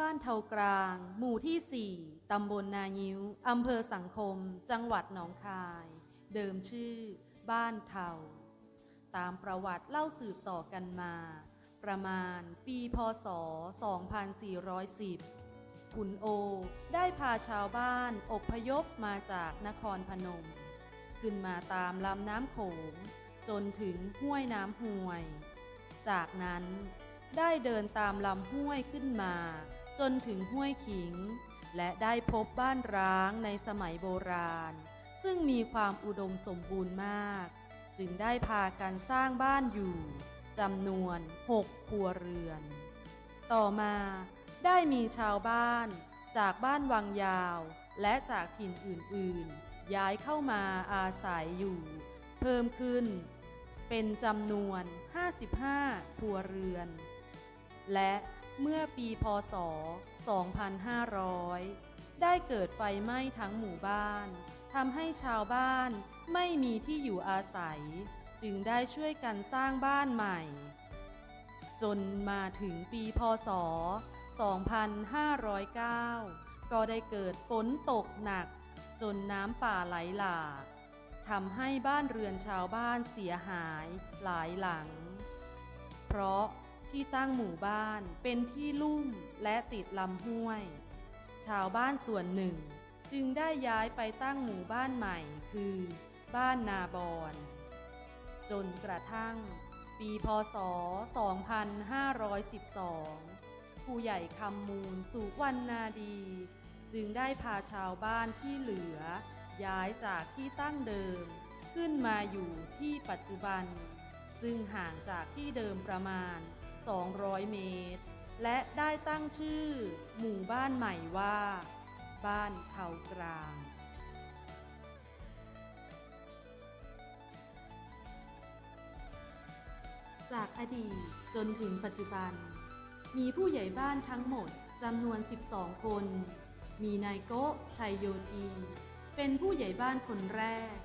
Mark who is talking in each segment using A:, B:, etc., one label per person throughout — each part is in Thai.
A: บ้านเทากลาง หมู่ที่ 4 ตำบลนายิ้ว อำเภอสังคม จังหวัดหนองคาย เดิมชื่อ บ้านเทา ตามประวัติเล่าสืบต่อกันมา ประมาณปีพศ 2410 ขุนโอได้พาชาวบ้านอพยพมาจากนครพนม ขึ้นมาตามลำน้ำโขง จนถึงห้วยน้ำห่วย จากนั้นได้เดินตามลำห้วยขึ้นมา จนถึงห้วยขิง และได้พบบ้านร้างในสมัยโบราณ ซึ่งมีความอุดมสมบูรณ์มาก จึงได้พากันสร้างบ้านอยู่จำนวนหกครัวเรือน ต่อมาได้มีชาวบ้านจากบ้านวังยาว และจากถิ่นอื่น ๆ ย้ายเข้ามาอาศัยอยู่ เพิ่มขึ้น เป็นจำนวน 55 ครัวเรือน และ เมื่อปีพศ 2500 ได้เกิดไฟไหม้ทั้งหมู่บ้านทำให้ชาวบ้านไม่มีที่อยู่อาศัย จึงได้ช่วยกันสร้างบ้านใหม่ จนมาถึงปีพศ 2509 ก็ได้เกิดฝนตกหนัก จนน้ำป่าไหลหลากทำให้บ้านเรือนชาวบ้านเสียหายหลายหลัง เพราะ ที่ตั้งหมู่บ้านเป็นที่ลุ่มและติดลำห้วย ชาวบ้านส่วนหนึ่ง จึงได้ย้ายไปตั้งหมู่บ้านใหม่คือ บ้านนาบอนจนกระทั่ง ปีพศ 2512 ผู้ใหญ่คำมูลสุวรรณนาดี จึงได้พาชาวบ้านที่เหลือ ย้ายจากที่ตั้งเดิม ขึ้นมาอยู่ที่ปัจจุบัน ซึ่งห่างจากที่เดิมประมาณ 200 เมตร และได้ตั้งชื่อ หมู่บ้านใหม่ว่า บ้านเขากลาง จากอดีตจนถึงปัจจุบัน มีผู้ใหญ่บ้านทั้งหมดจำนวน 12 คน มีนายโกะชัยโยทีเป็นผู้ใหญ่บ้านคนแรก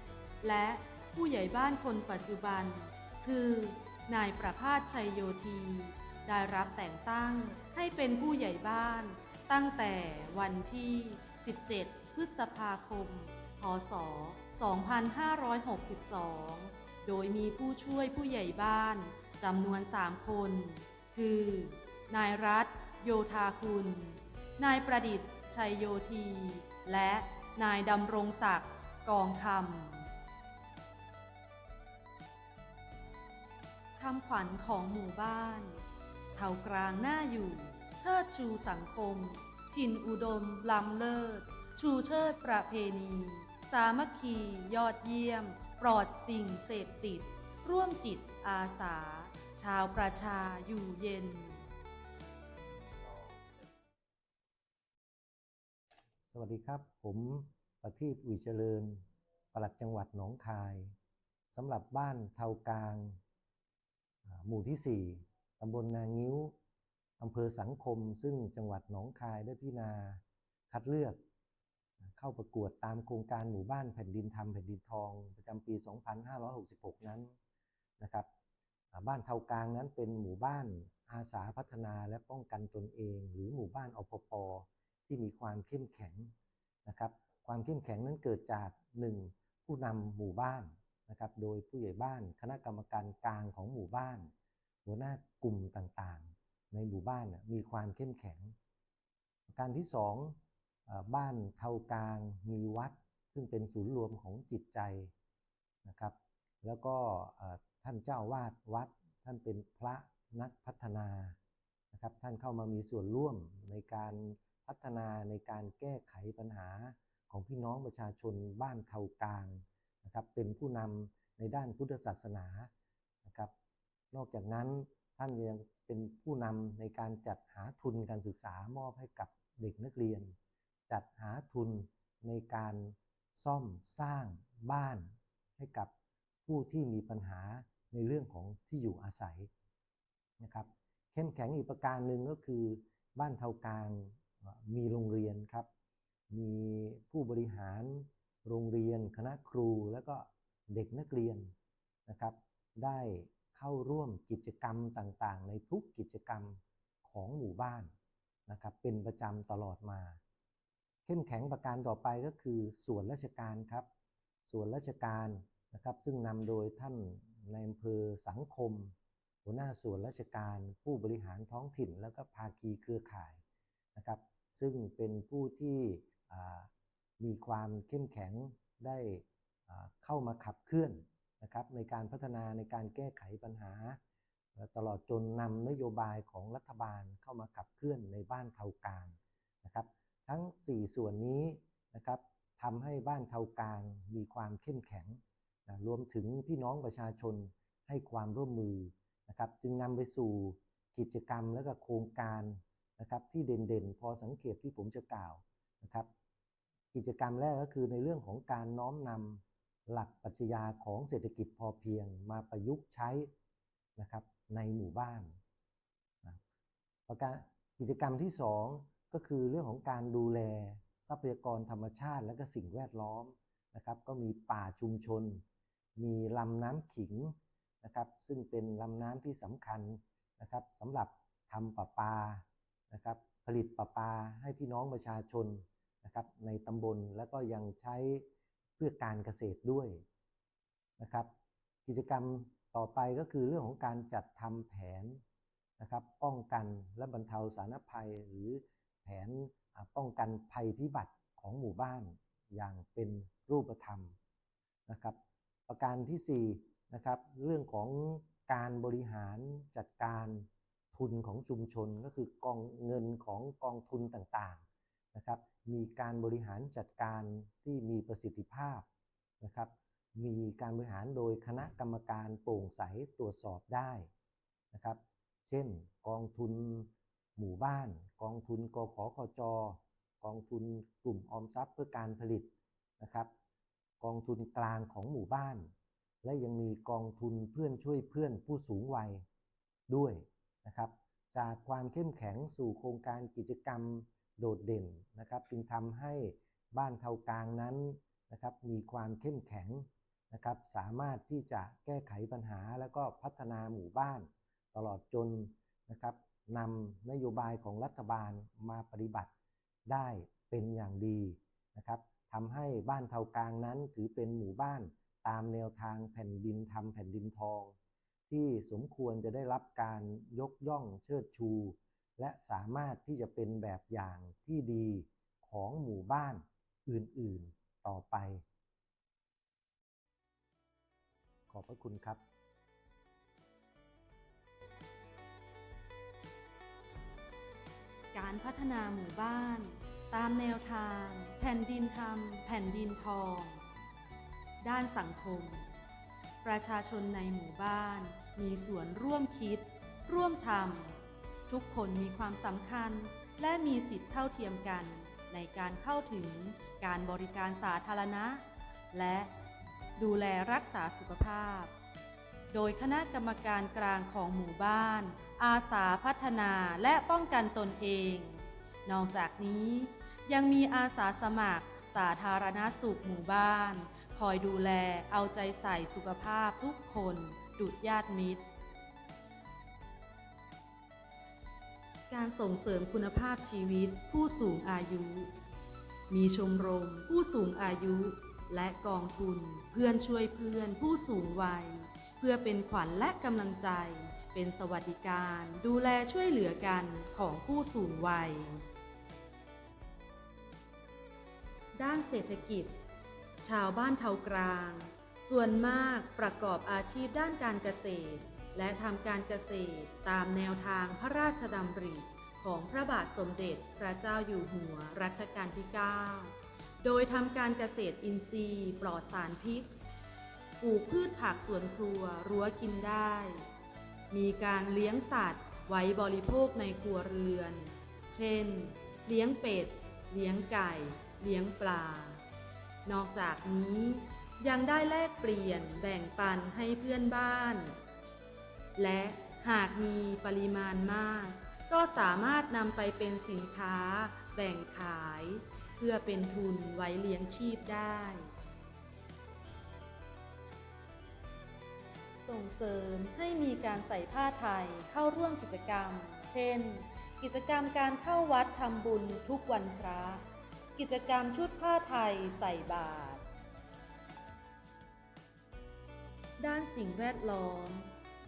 A: และผู้ใหญ่บ้านคนปัจจุบัน คือ นายประภาสชัยโยทีได้รับแต่งตั้งให้เป็นผู้ใหญ่บ้าน ตั้งแต่วันที่ 17 พฤษภาคม พศ 2562 โดยมีผู้ช่วยผู้ใหญ่บ้านจำนวน 3 คน คือ นายรัฐ โยธาคุณ นายประดิษฐ์ ชัยโยทีและนายดำรงศักดิ์ กองคำำขวัญของหมู่บ้าน เท่ากลางหน้าอยู่ เชิดชูสังคม ถิ่นอุดมล้ำเลิศ ชูเชิดประเพณี สามัคคียอดเยี่ยม ปลอดสิ่งเสพติด ร่วมจิตอาสา ชาวประชาอยู่เย็น
B: สวัสดีครับ ผมประทีปอุยเจริญปลัดจังหวัดหนองคายสำหรับบ้านเทากลาง หมู่ที่ 4 ตำบลนางิ้ว อำเภอสังคม ซึ่งจังหวัดหนองคายได้พิจารณาคัดเลือก เข้าประกวดตามโครงการหมู่บ้านแผ่นดินธรรมแผ่นดินทอง ประจำปี 2566 นั้นนะครับ บ้านเทากลางนั้นเป็นหมู่บ้านอาสาพัฒนาและป้องกันตนเอง หรือหมู่บ้านอพปที่มีความเข้มแข็งนะครับ ความเข้มแข็งนั้นเกิดจาก 1. ผู้นำหมู่บ้าน นะครับ โดยผู้ใหญ่บ้านคณะกรรมการกลางของหมู่บ้าน หัวหน้ากลุ่มต่างๆ ในหมู่บ้านมีความเข้มแข็ง การที่สองบ้านเทากลางมีวัด ซึ่งเป็นศูนย์รวมของจิตใจนะครับ แล้วก็ท่านเจ้าวาดวัด ท่านเป็นพระนักพัฒนานะครับ ท่านเข้ามามีส่วนร่วมในการพัฒนาในการแก้ไขปัญหาของพี่น้องประชาชนบ้านเทากลาง นะครับเป็นผู้นำในด้านพุทธศาสนานะครับ นอกจากนั้นท่านยังเป็นผู้นำในการจัดหาทุนการศึกษามอบให้กับเด็กนักเรียน จัดหาทุนในการซ่อมสร้างบ้านให้กับผู้ที่มีปัญหาในเรื่องของที่อยู่อาศัยนะครับเข้มแข็งอีกประการหนึ่งก็คือบ้านเทากลางมีโรงเรียนครับ มีผู้บริหาร โรงเรียน คณะครู แล้วก็เด็กนักเรียนนะครับ ได้เข้าร่วมกิจกรรมต่างๆ ในทุกกิจกรรมของหมู่บ้านนะครับ เป็นประจำตลอดมา เข้มแข็งประการต่อไปก็คือส่วนราชการครับ ส่วนราชการนะครับ ซึ่งนำโดยท่านในอำเภอสังคม หัวหน้าส่วนราชการผู้บริหารท้องถิ่น แล้วก็ภาคีเครือข่ายนะครับ ซึ่งเป็นผู้ที่ มีความเข้มแข็งได้เข้ามาขับเคลื่อนนะครับในการพัฒนาในการแก้ไขปัญหา ตลอดจนนำนโยบายของรัฐบาลเข้ามาขับเคลื่อนในบ้านเทากลางนะครับ ทั้ง 4 ส่วนนี้นะครับทำให้บ้านเทากลางมีความเข้มแข็งนะรวมถึงพี่น้องประชาชนให้ความร่วมมือนะครับ จึงนำไปสู่กิจกรรมและก็โครงการนะครับที่เด่นๆ พอสังเกตที่ผมจะกล่าวนะครับ กิจกรรมแรกก็คือในเรื่องของการน้อมนำหลักปรัชญาของเศรษฐกิจพอเพียงมาประยุกต์ใช้นะครับในหมู่บ้านนะประการกิจกรรมที่ 2 ก็คือเรื่องของการดูแลทรัพยากรธรรมชาติ และก็สิ่งแวดล้อมนะครับก็มีป่าชุมชน มีลำน้ำขิงนะครับซึ่งเป็นลำน้ำที่สำคัญนะครับสำหรับทำประปานะครับผลิตประปาให้พี่น้องประชาชน นะครับในตำบลและก็ยังใช้เพื่อการเกษตรด้วยนะครับ กิจกรรมต่อไปก็คือเรื่องของการจัดทำแผนนะครับป้องกันและบรรเทาสาธารณภัย หรือแผนป้องกันภัยพิบัติของหมู่บ้านอย่างเป็นรูปธรรมนะครับ ประการที่4นะครับเรื่องของการบริหารจัดการทุนของชุมชนก็คือกองเงินของกองทุนต่าง นะครับมีการบริหารจัดการที่มีประสิทธิภาพนะครับมีการบริหารโดยคณะกรรมการโปร่งใสตรวจสอบได้นะครับเช่น กองทุนหมู่บ้าน กองทุนกขคจกองทุนกลุ่มออมทรัพย์เพื่อการผลิตนะครับกองทุนกลางของหมู่บ้าน และยังมีกองทุนเพื่อนช่วยเพื่อนผู้สูงวัยด้วยนะครับจากความเข้มแข็งสู่โครงการกิจกรรม โดดเด่นนะครับ จึงทำให้บ้านเทากลางนั้นนะครับมีความเข้มแข็งนะครับ สามารถที่จะแก้ไขปัญหาแล้วก็พัฒนาหมู่บ้าน ตลอดจนนะครับนำนโยบายของรัฐบาลมาปฏิบัติได้เป็นอย่างดีนะครับทำให้บ้านเทากลางนั้นถือเป็นหมู่บ้านตามแนวทางแผ่นดินทำแผ่นดินทอง ที่สมควรจะได้รับการยกย่องเชิดชู และสามารถที่จะเป็นแบบอย่างที่ดีของหมู่บ้านอื่นๆต่อไป ขอบพระคุณครับ
A: การพัฒนาหมู่บ้าน ตามแนวทาง แผ่นดินธรรม แผ่นดินทอง ด้านสังคม ประชาชนในหมู่บ้าน มีส่วนร่วมคิด ร่วมทำ ทุกคนมีความสำคัญและมีสิทธิเท่าเทียมกัน ในการเข้าถึงการบริการสาธารณะ และดูแลรักษาสุขภาพ โดยคณะกรรมการกลางของหมู่บ้าน อาสาพัฒนาและป้องกันตนเอง นอกจากนี้ยังมีอาสาสมัคร สาธารณสุขหมู่บ้าน คอยดูแลเอาใจใส่สุขภาพทุกคน ดุดญาติมิตร การส่งเสริมคุณภาพชีวิตผู้สูงอายุ มีชมรมผู้สูงอายุ และกองทุน เพื่อนช่วยเพื่อนผู้สูงวัย เพื่อเป็นขวัญและกำลังใจ เป็นสวัสดิการดูแลช่วยเหลือกันของผู้สูงวัย ด้านเศรษฐกิจ ชาวบ้านเทากลาง ส่วนมากประกอบอาชีพด้านการเกษตร และทำการเกษตรตามแนวทางพระราชดำริของพระบาทสมเด็จพระเจ้าอยู่หัวรัชกาลที่ 9 โดยทำการเกษตรอินทรีย์ปลอดสารพิษ ปลูกพืชผักสวนครัวรั้วกินได้ มีการเลี้ยงสัตว์ไว้บริโภคในครัวเรือน เช่น เลี้ยงเป็ด เลี้ยงไก่ เลี้ยงปลา นอกจากนี้ยังได้แลกเปลี่ยนแบ่งปันให้เพื่อนบ้าน และหากมีปริมาณมาก ก็สามารถนำไปเป็นสินค้าแบ่งขาย เพื่อเป็นทุนไว้เลี้ยงชีพได้ ส่งเสริมให้มีการใส่ผ้าไทยเข้าร่วมกิจกรรม เช่น กิจกรรมการเข้าวัดทำบุญทุกวันพระ กิจกรรมชุดผ้าไทยใส่บาตรด้านสิ่งแวดล้อม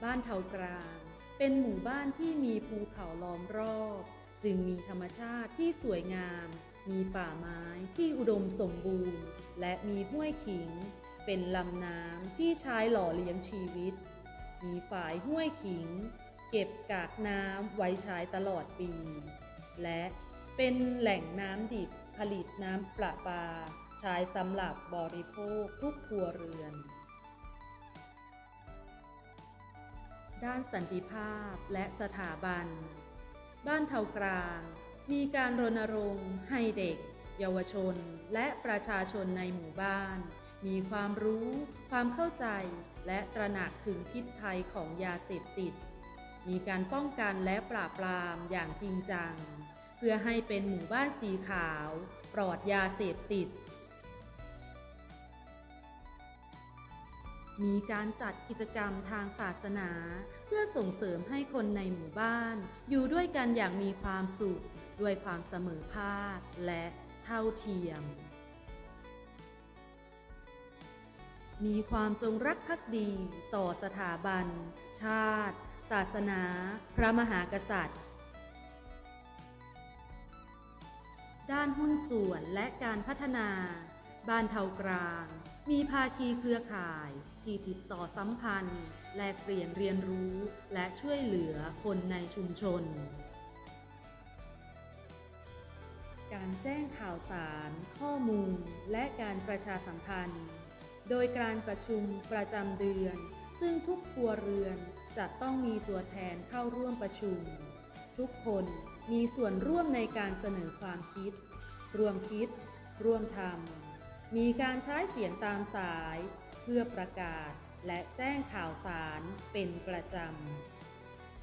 A: บ้านเทากลาง เป็นหมู่บ้านที่มีภูเขาล้อมรอบ จึงมีธรรมชาติที่สวยงาม มีป่าไม้ที่อุดมสมบูรณ์ และมีห้วยขิง เป็นลำน้ำที่ใช้หล่อเลี้ยงชีวิต มีฝายห้วยขิง เก็บกากน้ำไว้ใช้ตลอดปี และเป็นแหล่งน้ำดิบผลิตน้ำประปาใช้สำหรับบริโภคทุกครัวเรือน ด้านสันติภาพและสถาบัน บ้านเทากลาง มีการรณรงค์ให้เด็ก เยาวชน และประชาชนในหมู่บ้าน มีความรู้ ความเข้าใจ และตระหนักถึงพิษภัยของยาเสพติด มีการป้องกันและปราบปรามอย่างจริงจัง เพื่อให้เป็นหมู่บ้านสีขาว ปลอดยาเสพติด มีการจัดกิจกรรมทางศาสนา เพื่อส่งเสริมให้คนในหมู่บ้าน อยู่ด้วยกันอย่างมีความสุข ด้วยความเสมอภาคและเท่าเทียม มีความจงรักภักดีต่อสถาบัน ชาติ ศาสนา พระมหากษัตริย์ ด้านหุ้นส่วนและการพัฒนา บ้านเทากลางมีภาคีเครือข่าย ที่ติดต่อสัมพันธ์ แลกเปลี่ยนเรียนรู้และช่วยเหลือคนในชุมชน การแจ้งข่าวสาร ข้อมูล และการประชาสัมพันธ์ โดยการประชุมประจำเดือน ซึ่งทุกครัวเรือนจะต้องมีตัวแทนเข้าร่วมประชุม ทุกคนมีส่วนร่วมในการเสนอความคิด รวมคิด ร่วมทำมีการใช้เสียงตามสาย พื่อประกาศและแจ้งข่าวสารเป็นประจ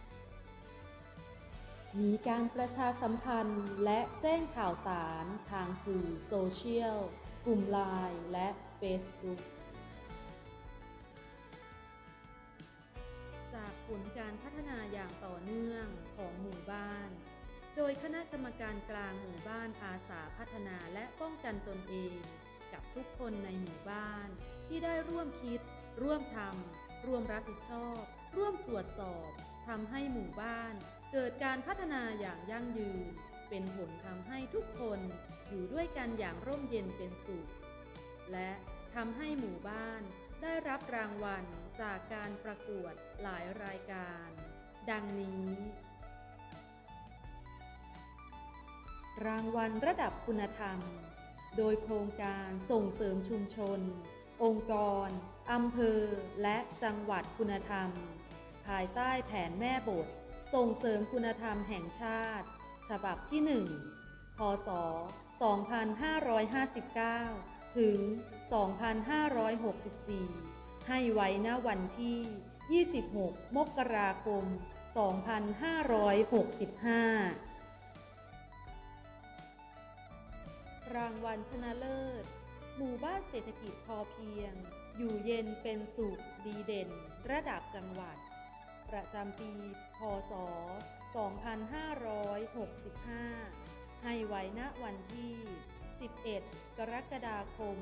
A: ำ มีการประชาสัมพันธ์และแจ้งข่าวสารทางสื่อโซเชียล กลุ่มไลน์และ Facebook จากผลการพัฒนาอย่างต่อเนื่องของหมู่บ้าน โดยคณะกรรมการกลางหมู่บ้านอาสาพัฒนาและป้องกันตนเอง กับทุกคนในหมู่บ้าน ที่ได้ร่วมคิด ร่วมทำร่วมรับผิดชอบ ร่วมตรวจสอบทำให้หมู่บ้าน เกิดการพัฒนาอย่างยั่งยืน เป็นผลทำให้ทุกคนอยู่ด้วยกันอย่างร่มเย็นเป็นสุข และทำให้หมู่บ้านได้รับรางวัลจากการประกวดหลายรายการ ดังนี้ รางวัลระดับคุณธรรม โดยโครงการส่งเสริมชุมชน องค์กร อำเภอ และจังหวัดคุณธรรม ภายใต้แผนแม่บท ส่งเสริมคุณธรรมแห่งชาติ ฉบับที่ 1 พศ 2559 ถึง 2564 ให้ไว้ณวันที่ 26 มกราคม 2565 รางวัลชนะเลิศ หมู่บ้านเศรษฐกิจพอเพียง อยู่เย็นเป็นสุขดีเด่น ระดับจังหวัด ประจำปี พศ 2565 ให้ไว้ณวันที่ 11 กรกฎาคม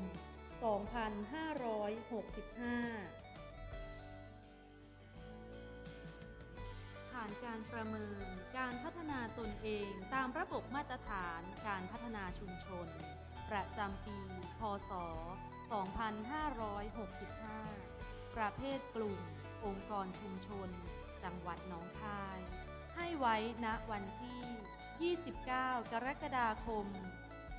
A: 2565ผ่านการประเมินการพัฒนาตนเองตามระบบมาตรฐานการพัฒนาชุมชน ประจำปี พศ 2565 ประเภทกลุ่ม องค์กรชุมชน จังหวัดหนองคาย ให้ไว้ณวันที่ 29 กรกฎาคม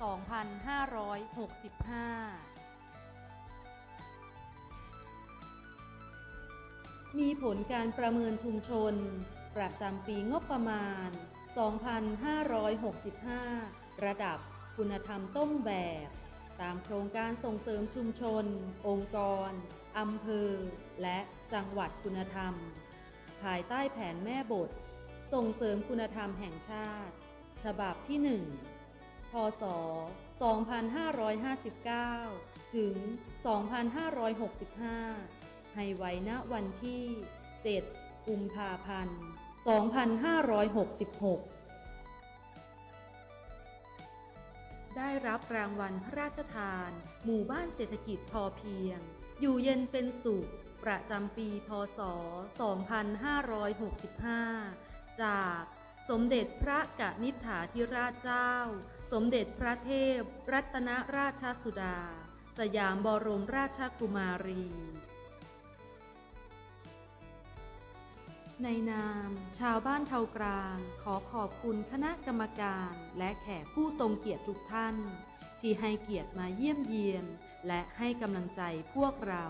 A: 2565มีผลการประเมินชุมชน ประจำปีงบประมาณ 2565 ระดับ คุณธรรมต้นแบบ ตามโครงการส่งเสริมชุมชน องค์กรอำเภอ และจังหวัดคุณธรรม ภายใต้แผนแม่บท ส่งเสริมคุณธรรมแห่งชาติ ฉบับที่ 1 พศ 2559 ถึง 2565 ให้ไว้ณวันที่ 7 กุมภาพันธ์ 2566 ได้รับรางวัลพระราชทาน หมู่บ้านเศรษฐกิจพอเพียง อยู่เย็นเป็นสุข ประจำปีพศ 2565 จากสมเด็จพระกนิษฐาธิราชเจ้า สมเด็จพระเทพ รัตนราชสุดา สยามบรมราชกุมารี ในนามชาวบ้านเทากลางขอขอบคุณคณะกรรมการและแขกผู้ทรงเกียรติทุกท่าน ที่ให้เกียรติมาเยี่ยมเยียน และให้กำลังใจพวกเรา